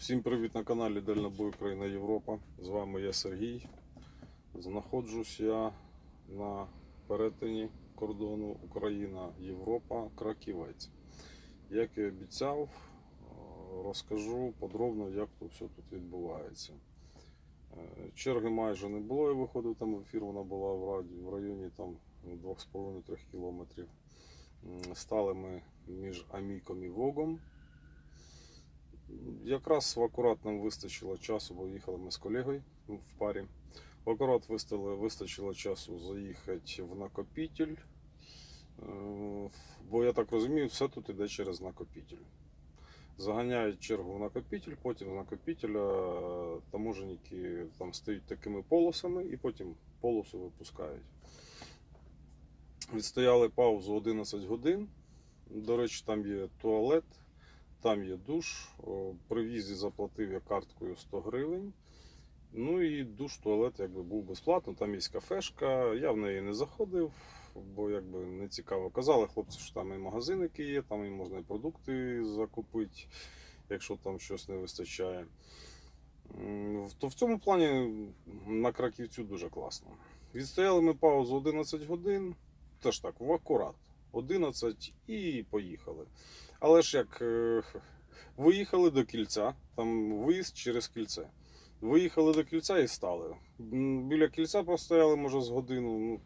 Всім привіт на каналі Дальнобой Україна Європа. З вами я Сергій. Знаходжусь я на перетині кордону Україна-Європа Краківець. Як і обіцяв, е, розкажу подробно, як тут все тут відбувається. Е, Черги майже не було, я виходив там в ефір, вона була в районі там 2,5-3 кілометрів. Стали ми між Аміком і Вогом. Якраз в акурат нам вистачило часу, бо їхали ми з колегою в парі. В акурат вистачило, часу заїхати в накопитель. Е, Бо я так розумію, все тут іде через накопитель. Заганяють чергу в накопитель, потім з накопителя е, таможенники там стають такими полосами і потім полосу випускають. Відстояли паузу 11 годин. До речі, там є туалет, там є душ. О, При в'їзді заплатив я карткою 100 гривень. Ну і душ, туалет якби був безплатно, там є кафешка. Я в неї не заходив, бо якби не цікаво. Казали хлопці, що там і магазиники є, там і можна і продукти закупити, якщо там щось не вистачає. То в цьому плані на краківцю дуже класно. Відстояли ми паузу 11 годин, теж так, в акурат. 11 і поїхали. Але ж як е, виїхали до кільця, там виїзд через кільце. Виїхали до кільця і стали. Біля кільця простояли, може, з годину. Ну,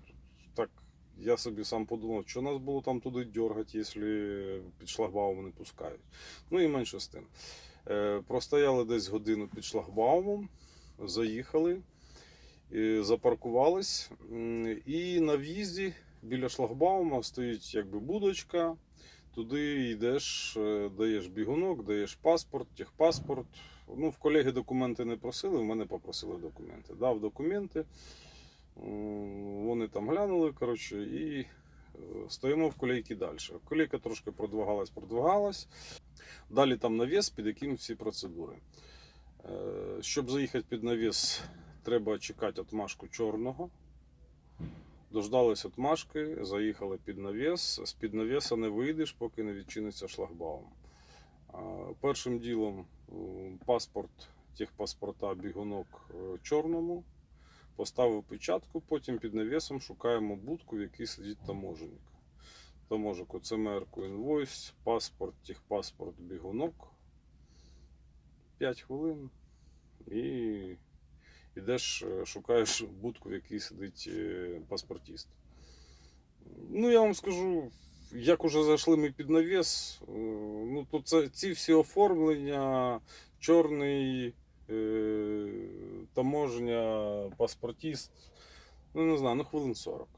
так, я собі сам подумав, що нас було там туди дергати, якщо під шлагбаум не пускають. Ну і менше з тим. Е, Простояли десь годину під шлагбаумом, заїхали, е, запаркувались. І на в'їзді біля шлагбаума стоїть якби будочка. Туди йдеш, е, даєш бігунок, даєш паспорт, техпаспорт. Ну, в колеги документи не просили, в мене попросили документи. Дав документи. Вони там глянули, коротше, і е, стоїмо в колейки далі. Колейка трошки продвигалась, продвигалась. Далі там навіс, під яким всі процедури. Е, Щоб заїхати під навіс, треба чекати отмашку чорного. Дождались отмашки, заїхали під навіс. З під навіса не вийдеш, поки не відчиниться шлагбаум. Першим ділом паспорт, техпаспорта, бігунок е, чорному. Поставив печатку, потім під навісом шукаємо будку, в якій сидить таможенник. Таможик, оце мерку інвойс, паспорт, техпаспорт, бігунок. 5 хвилин. І ідеш, е, шукаєш будку, в якій сидить е, паспортіст. Ну, я вам скажу, як уже зайшли ми під навіс, е, ну, то це, ці всі оформлення, чорний е, таможня, паспортіст, ну не знаю, ну хвилин 40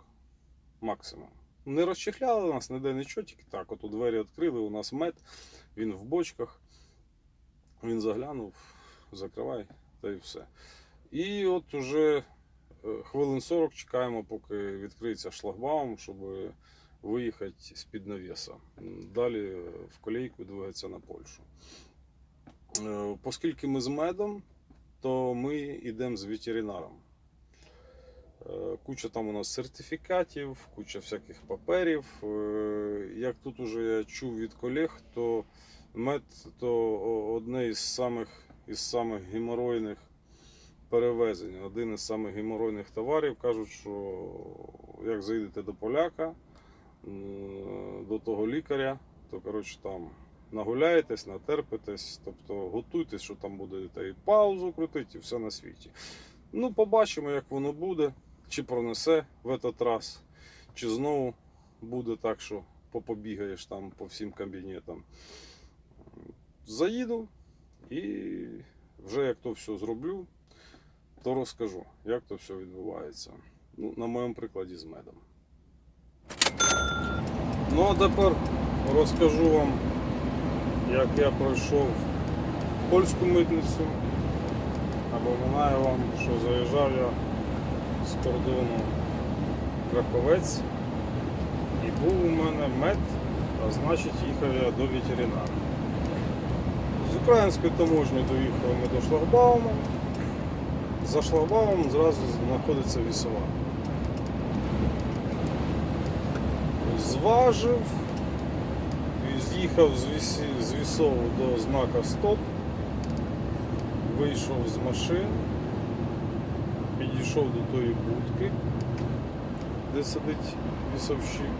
максимум. Не розчехляли нас, ніде нічого, тільки так. От у двері відкрили, у нас мед, він в бочках. Він заглянув, закривай, та й все. І от уже е, хвилин 40 чекаємо, поки відкриється шлагбаум, щоб виїхати з-під навіса. Далі в колейку двигатися на Польщу. Е, Оскільки ми з медом, то ми йдемо з ветеринаром. Е, Куча там у нас сертифікатів, куча всяких паперів. Як тут уже я чув від колег, то мед то одне із самих, із самих геморойних перевезень. Один із самих геморойних товарів. Кажуть, що як заїдете до поляка, до того лікаря, то коротше там нагуляєтесь, натерпитесь, тобто готуйтесь, що там будете і паузу крутити, і все на світі. Ну, побачимо, як воно буде, чи пронесе в этот раз, чи знову буде так, що попобігаєш там по всім кабінетам. Заїду і вже як то все зроблю, то розкажу, як то все відбувається. Ну, на моєму прикладі з медом. Ну а тепер розкажу вам, як я пройшов польську митницю. Напоминаю вам, що заїжджав я з кордону Краковець і був у мене мед, а значить їхав я до ветеринара. З української таможні доїхали ми до шлагбауму. За шлагбаумом зразу знаходиться вісова. Зважив, з'їхав з, вісову до знака стоп. вийшов з машини, підійшов до тої будки, де сидить вісовщик.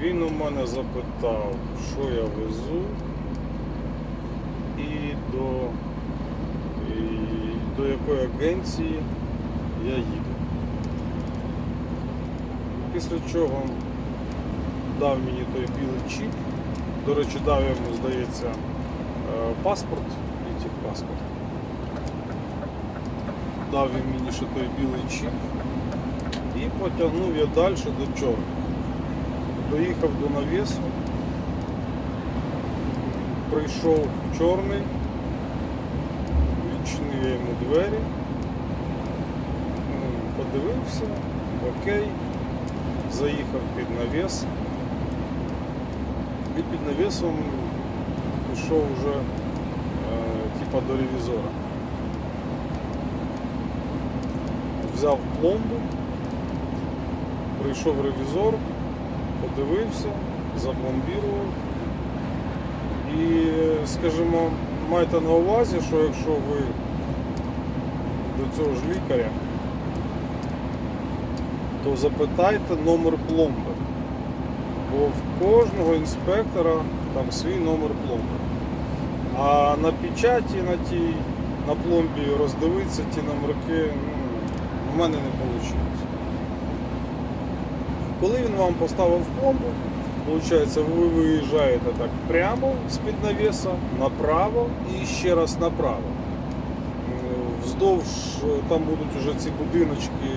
Він у мене запитав, що я везу, і до, до якої агенції я їду. Після чого дав мені той білий чіп. До речі, дав йому, здається, е, паспорт і техпаспорт. Дав він мені ще той білий чіп і потягнув я далі до чорного. Доїхав до навісу, прийшов чорний, відчинив я йому двері, подивився, окей, заїхав під навіс. І під навісом пішов вже е, типа до ревізора. Взяв пломбу, прийшов ревізор, подивився, запломбірував. І, скажімо, майте на увазі, що якщо ви до цього ж лікаря, то запитайте номер пломби. Бо в кожного інспектора там свій номер пломби. А на печаті на тій, на пломбі роздивитися ті номерки, ну, в мене не вийшло. Коли він вам поставив пломбу, виходить, ви виїжджаєте так прямо з-під навіса, направо і ще раз направо. Вздовж е, там будуть уже ці будиночки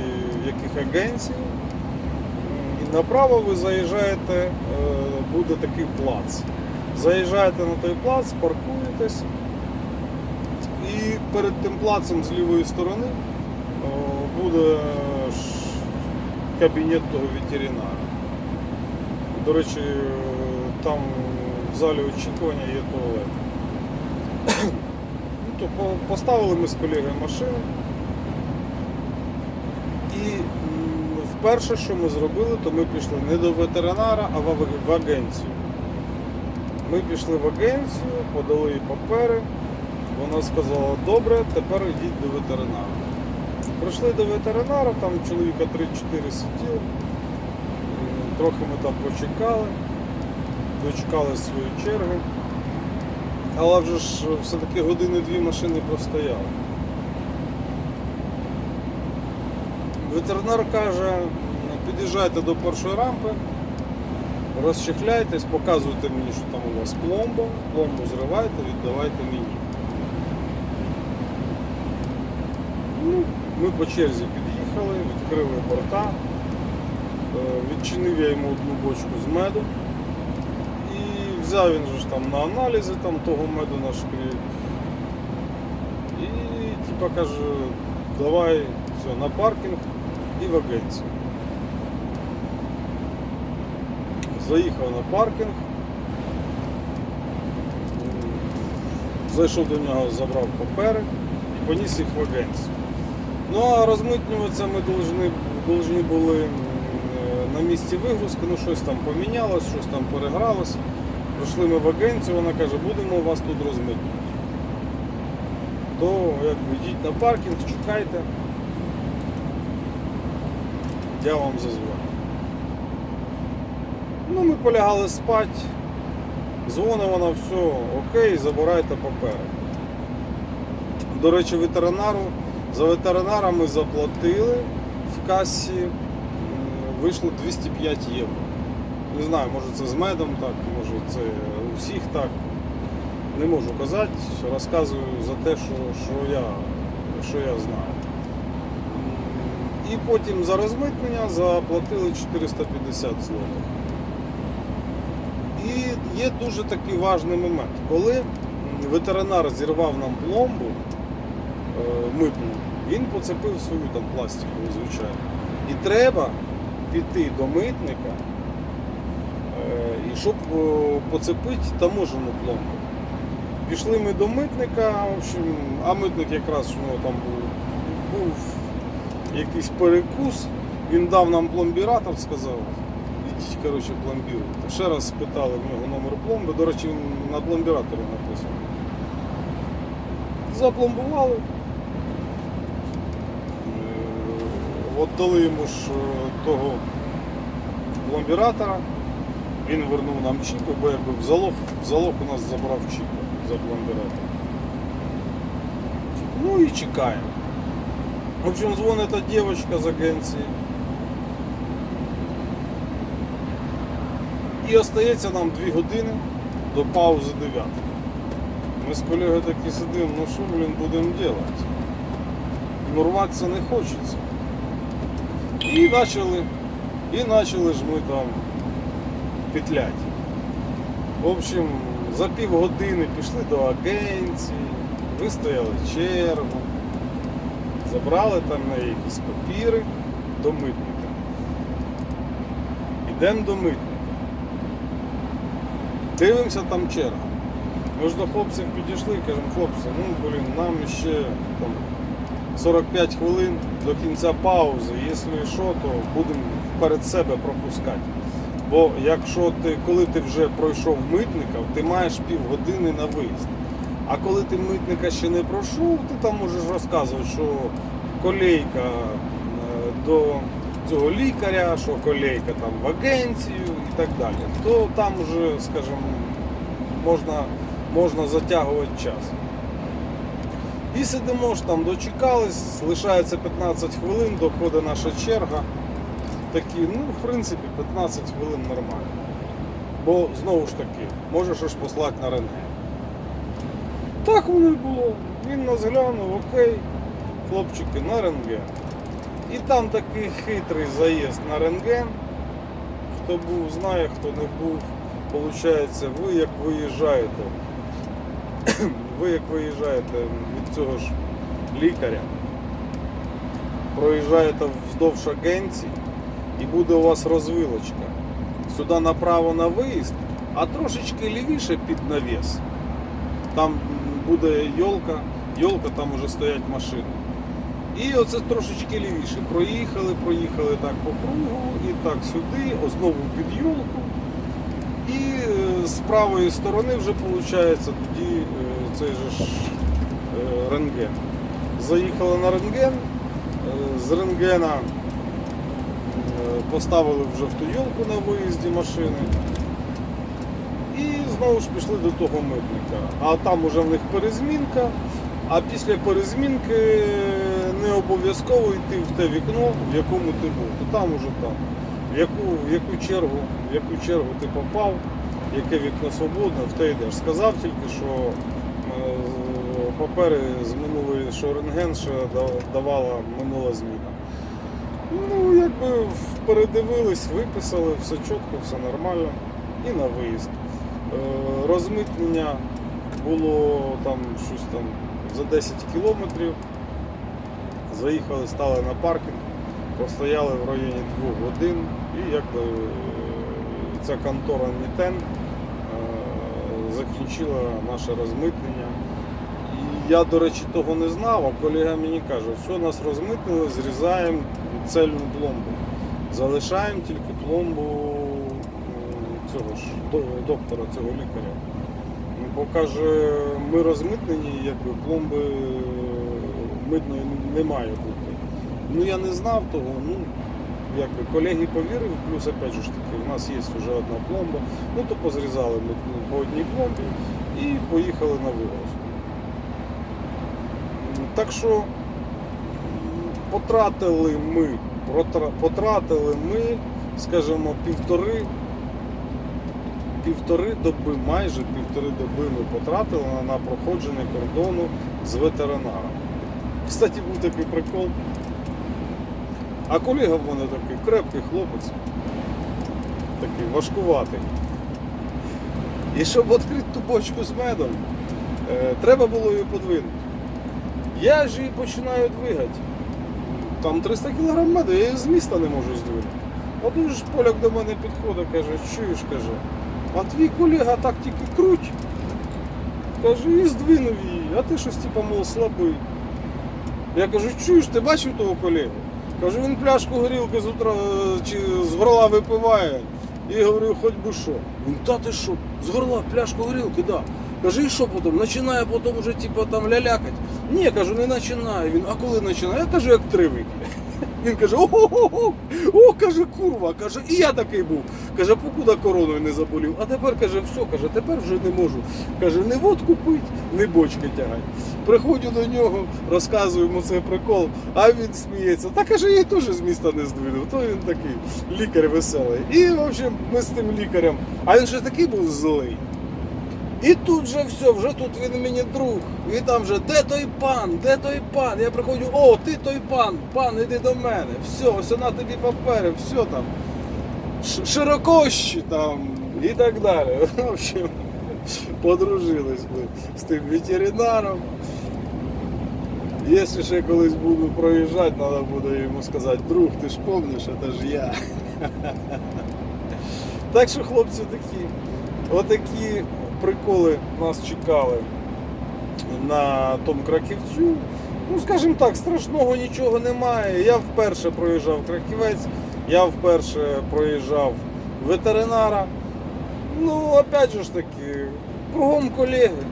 яких агенцій. І направо ви заїжджаєте, е, буде такий плац. Заїжджаєте на той плац, паркуєтесь. І перед тим плацем з лівої сторони о, буде кабінет того ветеринара. До речі, е, там в залі очікування є туалет. Ну, то поставили ми з колегою машину. І вперше, що ми зробили, то ми пішли не до ветеринара, а в, агенцію. Ми пішли в агенцію, подали їй папери. Вона сказала, добре, тепер йдіть до ветеринара. Прийшли до ветеринара, там чоловіка 3-4 сиділо. Трохи ми там почекали, дочекали своєї черги. Але вже ж все-таки години-дві машини простояли. Ветеринар каже, під'їжджайте до першої рампи, розчехляйтесь, показуйте мені, що там у вас пломба, пломбу зривайте, віддавайте мені. Ну, ми по черзі під'їхали, відкрили борта, відчинив я йому одну бочку з меду. І взяв він же там на аналізи там, того меду на шклі. І типа каже, давай все, на паркінг і в агенцію. Заїхав на паркінг. Зайшов до нього, забрав папери і поніс їх в агенцію. Ну а розмитнюватися ми должні були е, на місці вигрузки, ну щось там помінялось, щось там перегралось. Прийшли ми в агенцію, вона каже, будемо вас тут розмитнювати. То якби йдіть на паркінг, чекайте. Я вам зазвоню. Ну, ми полягали спати. Дзвонить вона, все, окей, забирайте папери. До речі, ветеринару, за ветеринара ми заплатили в касі, вийшло 205 євро. Не знаю, може це з медом так, може це у всіх так. Не можу казати, розказую за те, що, що, я, що я знаю. І потім за розмитнення заплатили 450 злотих. І є дуже такий важний момент. Коли ветеринар зірвав нам пломбу е, митну, він поцепив свою там пластикову, звичайно. І треба піти до митника, е, і щоб е, поцепити таможену пломбу. Пішли ми до митника, в общем, а митник якраз у нього там був, був якийсь перекус, він дав нам пломбіратор, сказав, ідіть, коротше, пломбіруйте. Ще раз спитали в нього номер пломби, до речі, він на пломбіраторі написано. Запломбували. Отдали йому ж е, того пломбіратора. Він вернув нам чіпи, бо якби в залог, в залог у нас забрав чіпи за пломбіратор. Ну і чекаємо. В общем, дзвонить та дівчинка з агенції. І остається нам 2 години до паузи 9. Ми з колегою такі сидимо, ну що, блін, будемо робити? Ну рватися не хочеться. І почали, і почали ж ми там петлять. В общем, за півгодини пішли до агенції, вистояли чергу, забрали там на якісь папіри до митника. Ідемо до митника. Дивимося там черга. Ми ж до хлопців підійшли і кажемо, хлопці, ну блін, нам ще там 45 хвилин до кінця паузи. Якщо що, то будемо перед себе пропускати. Бо якщо ти, коли ти вже пройшов митника, ти маєш півгодини на виїзд. А коли ти митника ще не пройшов, ти там можеш розказувати, що колейка е, до цього лікаря, що колейка там в агенцію і так далі. То там вже, скажімо, можна, можна затягувати час. І сидимо ж там, дочекались, лишається 15 хвилин, доходить наша черга. Такі, ну, в принципі, 15 хвилин нормально. Бо знову ж таки, можеш ж послати на рентген. Так воно і було. Він нас глянув, окей, хлопчики, на рентген. І там такий хитрий заїзд на рентген. Хто був, знає, хто не був. Получається, ви як виїжджаєте, ви як виїжджаєте цього ж лікаря, проїжджаєте вздовж агенції і буде у вас розвилочка. Сюди направо на виїзд, а трошечки лівіше під навіс. Там буде йолка, йолка, там уже стоять машини. І оце трошечки лівіше. Проїхали, проїхали так по кругу і так сюди, знову під йолку. І е, з правої сторони вже виходить тоді е, цей же рентген. Заїхали на рентген, е, з рентгена е, поставили вже в ту йолку на виїзді машини. І знову ж пішли до того митника. А там уже в них перезмінка. А після перезмінки не обов'язково йти в те вікно, в якому ти був. То там уже там. В яку, в яку чергу, в яку чергу ти попав, яке вікно свободне, в те йдеш. Сказав тільки, що е, папери з минулої, що рентген ще давала минула зміна. Ну, якби передивились, виписали, все чітко, все нормально. І на виїзд. Е, Розмитнення було там щось там за 10 кілометрів. Заїхали, стали на паркінг, постояли в районі 2 годин і якби е, ця контора Нітен е, закінчила наше розмитнення. Я, до речі, того не знав, а колега мені каже, все, нас розмитнили, зрізаємо цельну пломбу. Залишаємо тільки пломбу е, цього ж доктора, цього лікаря. Ну, Бо каже, ми розмитнені, якби пломби е, митної не має бути. Ну я не знав того, ну якби колеги повірив, плюс опять же таки, у нас є вже одна пломба, ну то позрізали ми по одній пломбі і поїхали на вигрузку. Так що потратили ми, потратили ми, скажімо, півтори півтори доби, майже півтори доби ми потратили на, на проходження кордону з ветеринаром. Кстати, був такий прикол. А колега в мене такий крепкий хлопець, такий важкуватий. І щоб відкрити ту бочку з медом, е, треба було її подвинути. Я ж її починаю двигати. Там 300 кг меду, я її з міста не можу здвинути. Тут ж поляк до мене підходить, каже, чуєш, каже, а твій колега так тільки круть. Каже, і здвинув її, а ти щось типа, мов, слабий. Я кажу, чуєш, ти бачив того колегу? Кажу, він пляшку горілки з утра чи з горла випиває. І говорю, хоч би що. Він, та ти що, з горла пляшку горілки, да. Каже, і що потім? Починає потім уже типу, там лялякать. Ні, кажу, не починає. Він, а коли починає? Я кажу, як три вип'є. Він каже, о-о-о, о, каже, курва, каже, і я такий був. Каже, покуда короною не заболів. А тепер каже, все, каже, тепер вже не можу. Каже, не водку пить, не бочки тягать. Приходжу до нього, розказую йому цей прикол, а він сміється. Та каже, я теж з міста не здвинув. То він такий лікар веселий. І, в общем, ми з тим лікарем. А він ще такий був злий. І тут же все, вже тут він мені друг. І там вже, де той пан, де той пан? Я приходжу, о, ти той пан, пан, іди до мене. Все, ось на тобі папери, все там. Широкощі там і так далі. В общем, подружились ми з тим ветеринаром. Якщо ще колись буду проїжджати, треба буде йому сказати, друг, ти ж помниш, це ж я. Так що хлопці такі. Отакі приколи нас чекали на тому краківцю. Ну, скажімо так, страшного нічого немає. Я вперше проїжджав краківець, я вперше проїжджав ветеринара. Ну, опять же ж таки, кругом колеги.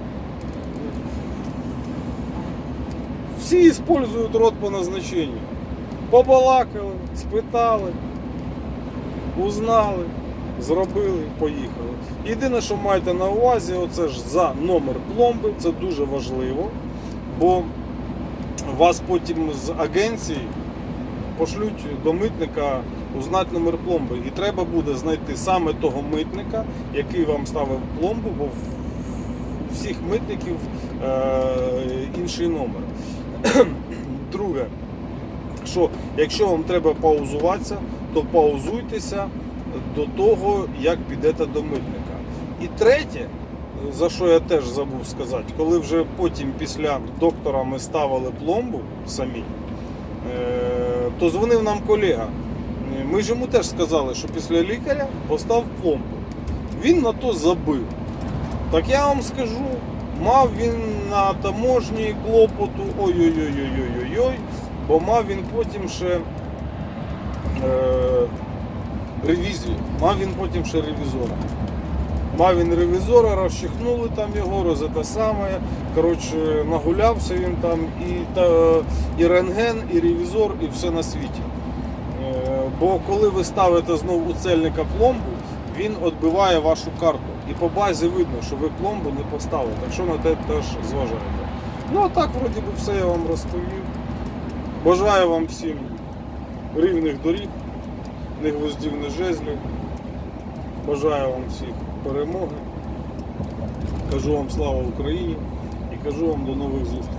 Всі используют рот по назначению. Побалакали, спитали, узнали, зробили, поїхали. Єдине, що маєте на увазі, оце ж за номер пломби, це дуже важливо, бо вас потім з агенції пошлють до митника узнати номер пломби. І треба буде знайти саме того митника, який вам ставив пломбу, бо у всіх митників е, інший номер. Друге, що якщо вам треба паузуватися, то паузуйтеся до того, як підете до митника. І третє, за що я теж забув сказати, коли вже потім після доктора ми ставили пломбу самі, е, то дзвонив нам колега. Ми ж йому теж сказали, що після лікаря постав пломбу. Він на то забив. Так я вам скажу, мав він на таможні клопоту ой-ой-ой-ой-ой-ой, бо мав він потім ще е, ревізію. Мав він потім ще ревізора. Мав він ревізора, розчихнули там його, роз те саме. Коротше, нагулявся він там і, та, і рентген, і ревізор, і все на світі. Е, Бо коли ви ставите знову у цельника пломбу, він відбиває вашу карту. І по базі видно, що ви пломбу не поставили. Так що на те теж зважайте. Ну а так, вроді би, все я вам розповів. Бажаю вам всім рівних доріг, не гвоздів, не жезлів. Бажаю вам всіх перемоги. Кажу вам слава Україні і кажу вам до нових зустрічей.